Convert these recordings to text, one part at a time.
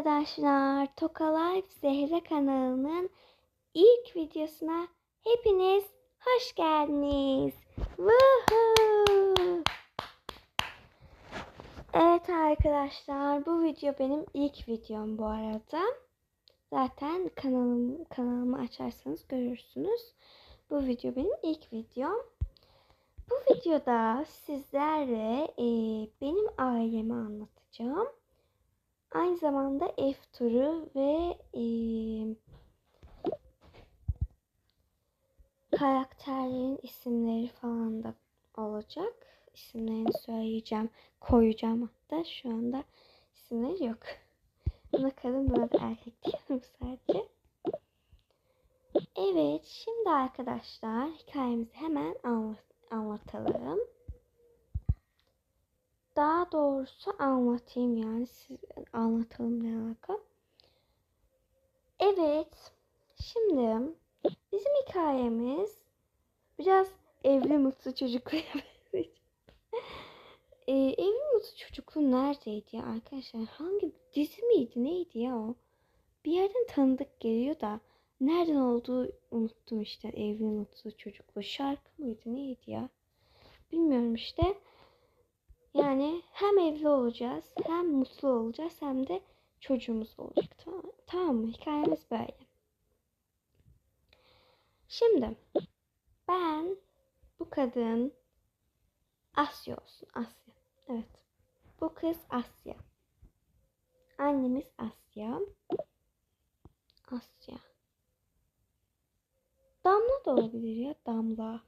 Arkadaşlar. Toka Life Zehra kanalının ilk videosuna hepiniz hoş geldiniz. Woohoo! Evet arkadaşlar bu video benim ilk videom bu arada. Zaten kanalım, kanalımı açarsanız görürsünüz. Bu video benim ilk videom. Bu videoda sizlerle e, benim ailemi anlatacağım. Aynı zamanda ev turu ve e, karakterlerin isimleri falan da olacak. İsimlerini söyleyeceğim, koyacağım hatta. Şu anda isimleri yok. Buna kadın buna da erkek diyorum sadece. Evet, şimdi arkadaşlar hikayemizi hemen anlat anlatalım. Daha doğrusu anlatayım yani siz anlatalım ne alaka. Evet. Şimdi bizim hikayemiz biraz evli mutlu çocuklu ee, evli mutlu çocuklu neredeydi ya arkadaşlar? Hangi dizi miydi neydi ya o? Bir yerden tanıdık geliyor da nereden olduğu unuttum işte evli mutlu çocuklu şarkı mıydı neydi ya? Bilmiyorum işte. Yani hem evli olacağız, hem mutlu olacağız, hem de çocuğumuz olacak. Tamam, tamam mı? Hikayemiz böyle. Şimdi ben bu kadın Asya olsun. Asya. Evet. Bu kız Asya. Annemiz Asya. Asya. Damla da olabilir ya. Damla.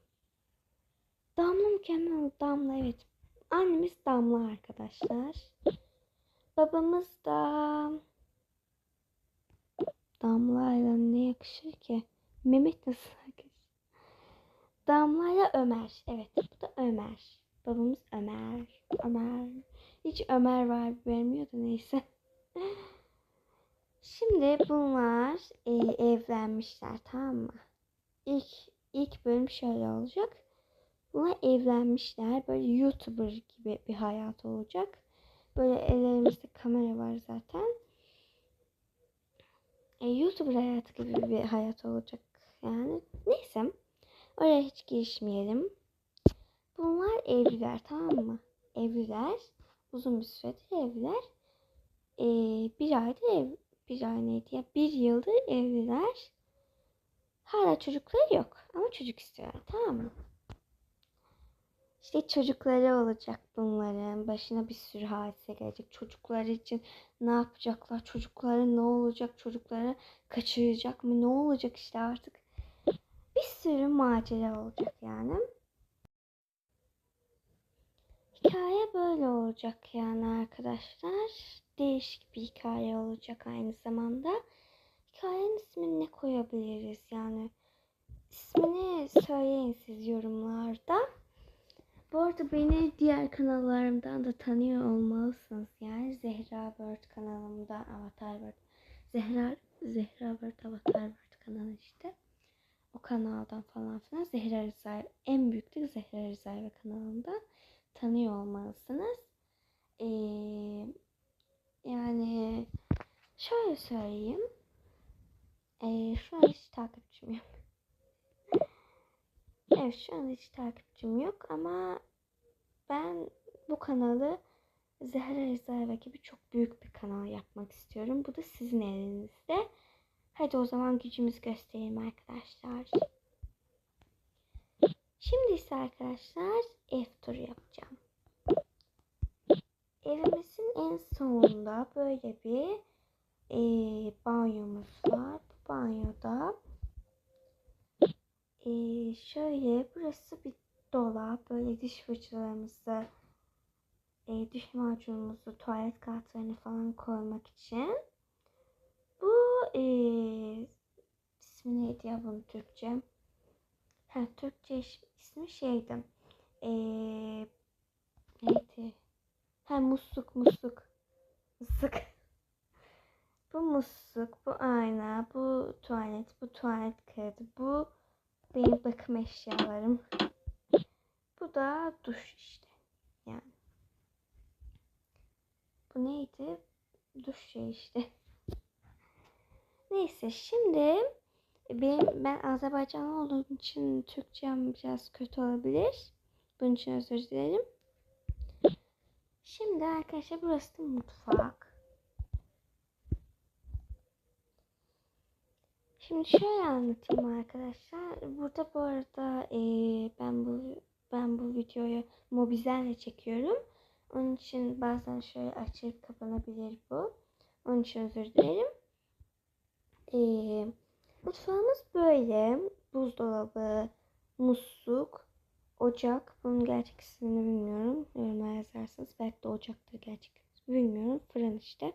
Damla mükemmel. Damla evet. Annemiz Damla arkadaşlar. Babamız da Damla ile ne yakışır ki? Mehmet nasıl yakışır? Damla ile Ömer. Evet bu da Ömer. Babamız Ömer. Ömer. Hiç Ömer var vermiyor da neyse. Şimdi bunlar e, evlenmişler tamam mı? İlk ilk bölüm şöyle olacak. Bunlar evlenmişler. Böyle YouTuber gibi bir hayat olacak. Böyle ellerimizde kamera var zaten. E, YouTuber hayatı gibi bir hayat olacak yani. Neyse. Oraya hiç girişmeyelim. Bunlar evliler tamam mı? Evliler. Uzun bir süredir evliler. E, bir aydır ev, bir ay neydi ya? Bir yıldır evliler. Hala çocukları yok. Ama çocuk istiyorlar tamam mı? İşte çocukları olacak bunların. Başına bir sürü hadise gelecek. Çocukları için ne yapacaklar? Çocukları ne olacak? Çocukları kaçıracak mı? Ne olacak işte artık? Bir sürü macera olacak yani. Hikaye böyle olacak yani arkadaşlar. Değişik bir hikaye olacak aynı zamanda. Hikayenin ismini ne koyabiliriz yani? İsmini söyleyin siz yorumlarda. Bu arada beni diğer kanallarımdan da tanıyor olmalısınız. Yani Zehra Bird kanalımda Avatar Bird. Zehra, Zehra Bird Avatar Bird kanalı işte. O kanaldan falan filan Zehra Rıza en büyük de Zehra Rıza kanalında tanıyor olmalısınız. Ee, yani şöyle söyleyeyim. Ee, şu an hiç takipçim yok. Evet şu an hiç takipçim yok ama ben bu kanalı Zehra Rezerve gibi çok büyük bir kanal yapmak istiyorum. Bu da sizin elinizde. Hadi o zaman gücümüz gösterelim arkadaşlar. Şimdi ise arkadaşlar ev turu yapacağım. Evimizin en sonunda böyle bir e, banyomuz var. Bu banyoda ee, şöyle burası bir dolap. Böyle diş fırçalarımızı, e, diş macunumuzu, tuvalet kağıtlarını falan koymak için. Bu e, ismi neydi ya bunun Türkçe? Ha, Türkçe ismi şeydi. Ee, neydi? Ha musluk musluk. Musluk. Bu musluk, bu ayna, bu tuvalet, bu tuvalet kağıdı, bu benim bakım eşyalarım. Bu da duş işte. Yani. Bu neydi? Duş şey işte. Neyse şimdi benim, ben Azerbaycanlı olduğum için Türkçem biraz kötü olabilir. Bunun için özür dilerim. Şimdi arkadaşlar burası da mutfak. Şimdi şöyle anlatayım arkadaşlar. Burada bu arada eee, ben bu ben bu videoyu Mobizen'le çekiyorum. Onun için bazen şöyle açılıp kapanabilir bu. Onun için özür dilerim. Eee, mutfağımız böyle. Buzdolabı, musluk, ocak. Bunun gerçek ismini bilmiyorum. Yorumlara yazarsınız. Belki de ocaktır gerçek ismi. Bilmiyorum. Fırın işte.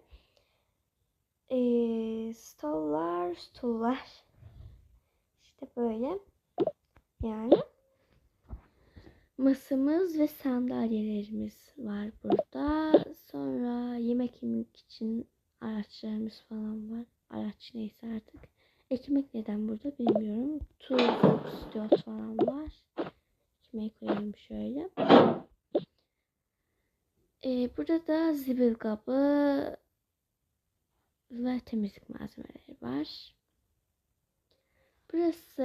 Eee stollar, stullar. İşte böyle. Yani masamız ve sandalyelerimiz var burada. Sonra yemek yemek için araçlarımız falan var. Araç neyse artık. Ekmek neden burada bilmiyorum. Tuz, stiyot falan var. Ekmeği koyalım şöyle. Ee, burada da zibil kabı ve temizlik malzemeleri var. Burası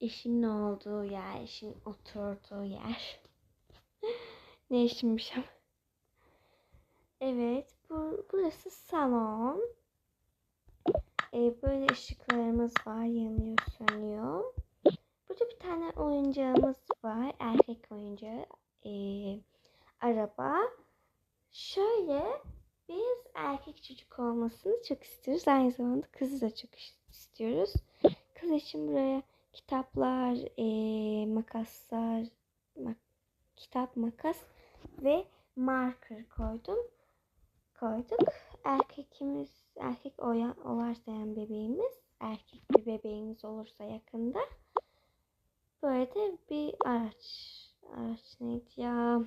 eşimin olduğu yer, eşimin oturduğu yer. ne eşimmiş ama. Evet, bu, burası salon. Ee, böyle ışıklarımız var, yanıyor, sönüyor. Burada bir tane oyuncağımız var, erkek oyuncağı. Ee, araba. Şöyle biz erkek çocuk olmasını çok istiyoruz. Aynı zamanda kızı da çok istiyoruz. Kız için buraya kitaplar, eee, makaslar, mak- kitap, makas ve marker koydum. Koyduk. Erkekimiz, erkek yani bebeğimiz, erkek bir bebeğimiz olursa yakında böyle de bir araç. Araç neydi ya?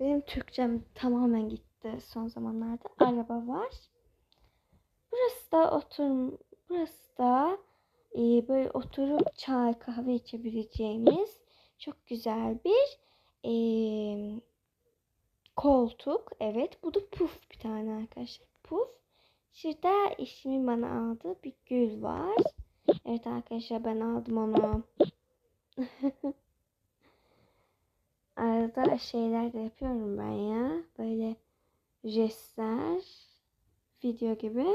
Benim Türkçem tamamen gitti son zamanlarda. Araba var. Burası da otur burası da e, böyle oturup çay kahve içebileceğimiz çok güzel bir e, koltuk. Evet bu da puf bir tane arkadaşlar. Puf. Şurada eşimin bana aldığı bir gül var. Evet arkadaşlar ben aldım onu. Arada şeyler de yapıyorum ben ya. Böyle jestler, video gibi.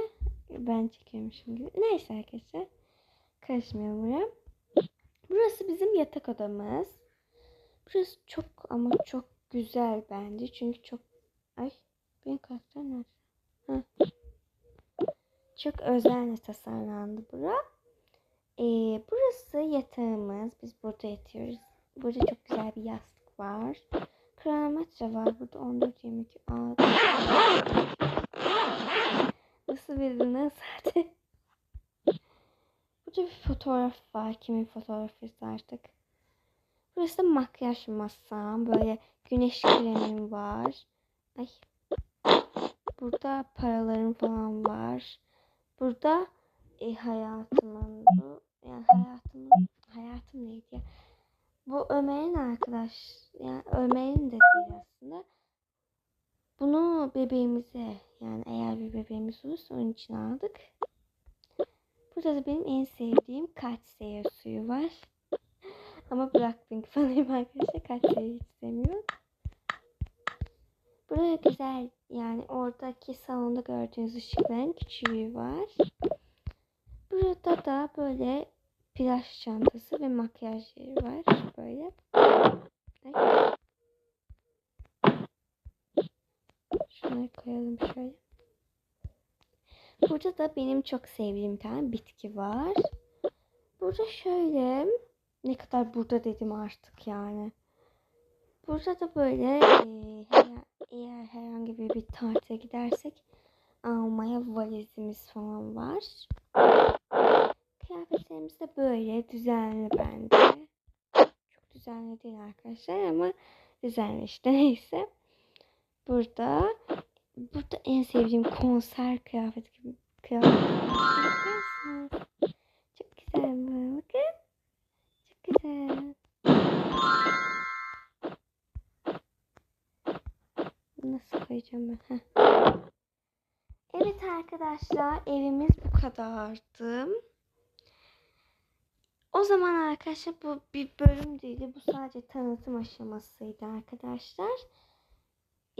Ben çekiyormuşum gibi. Neyse arkadaşlar. Karışmayalım buraya. Burası bizim yatak odamız. Burası çok ama çok güzel bence. Çünkü çok... Ay benim karakter nerede? Heh. Çok özenle tasarlandı bura. Ee, burası yatağımız. Biz burada yatıyoruz. Burada çok güzel bir yastık var. Kronometre var. Burada 14 22 Aa, Nasıl bildiniz zaten? Burada bir fotoğraf var. Kimin fotoğrafıysa artık. Burası da makyaj masam. Böyle güneş kremim var. Ay. Burada paralarım falan var. Burada e, hayatımın yani hayatımın hayatım neydi ya? Bu Ömer'in arkadaş yani Ömer'in de değil aslında. Bunu bebeğimize yani eğer bir bebeğimiz olursa onun için aldık. Burada da benim en sevdiğim Katseye suyu var. Ama Blackpink fanıyım arkadaşlar. Katseyi hiç sevmiyorum. Burada güzel yani oradaki salonda gördüğünüz ışıkların küçüğü var. Burada da böyle plaj çantası ve makyaj yeri var. Böyle. Ay. Şunları koyalım şöyle. Burada da benim çok sevdiğim tane bitki var. Burada şöyle ne kadar burada dedim artık yani. Burada da böyle e, eğer herhangi bir, bir tatile gidersek almaya valizimiz falan var. kıyafetlerimiz de böyle düzenli bence. Çok düzenli değil arkadaşlar ama düzenli işte neyse. Burada burada en sevdiğim konser kıyafet gibi kıyafet. Çok güzel bu. Bakın. Çok güzel. Nasıl koyacağım ben? Heh. Evet arkadaşlar evimiz bu kadardı. O zaman arkadaşlar bu bir bölüm değildi. Bu sadece tanıtım aşamasıydı arkadaşlar.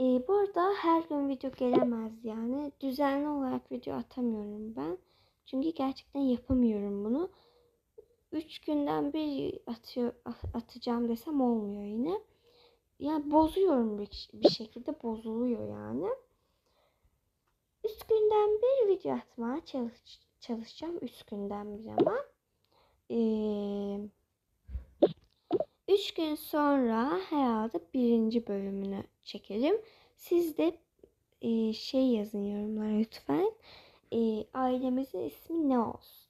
Ee, burada her gün video gelemez yani. Düzenli olarak video atamıyorum ben. Çünkü gerçekten yapamıyorum bunu. 3 günden bir atıyor, atacağım desem olmuyor yine. Yani bozuyorum bir, bir şekilde bozuluyor yani. 3 günden bir video atmaya çalış, çalışacağım. 3 günden bir ama. Ee, üç gün sonra herhalde birinci bölümünü çekelim. Siz de e, şey yazın yorumlara lütfen. E, ailemizin ismi ne olsun?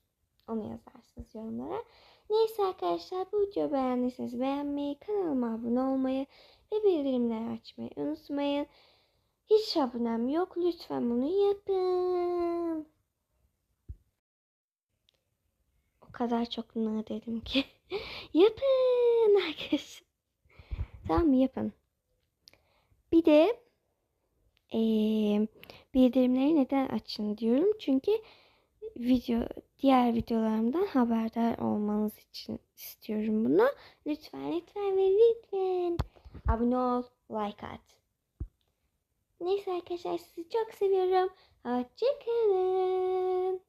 Onu yazarsınız yorumlara. Neyse arkadaşlar bu videoyu beğendiyseniz beğenmeyi, kanalıma abone olmayı ve bildirimleri açmayı unutmayın. Hiç abonem yok. Lütfen bunu yapın. O kadar çok ne dedim ki. yapın arkadaşlar. Tamam mı? Yapın. Bir de ee, bildirimleri neden açın diyorum. Çünkü video diğer videolarımdan haberdar olmanız için istiyorum bunu. Lütfen lütfen ve lütfen abone ol, like at. Neyse arkadaşlar sizi çok seviyorum. Hoşçakalın.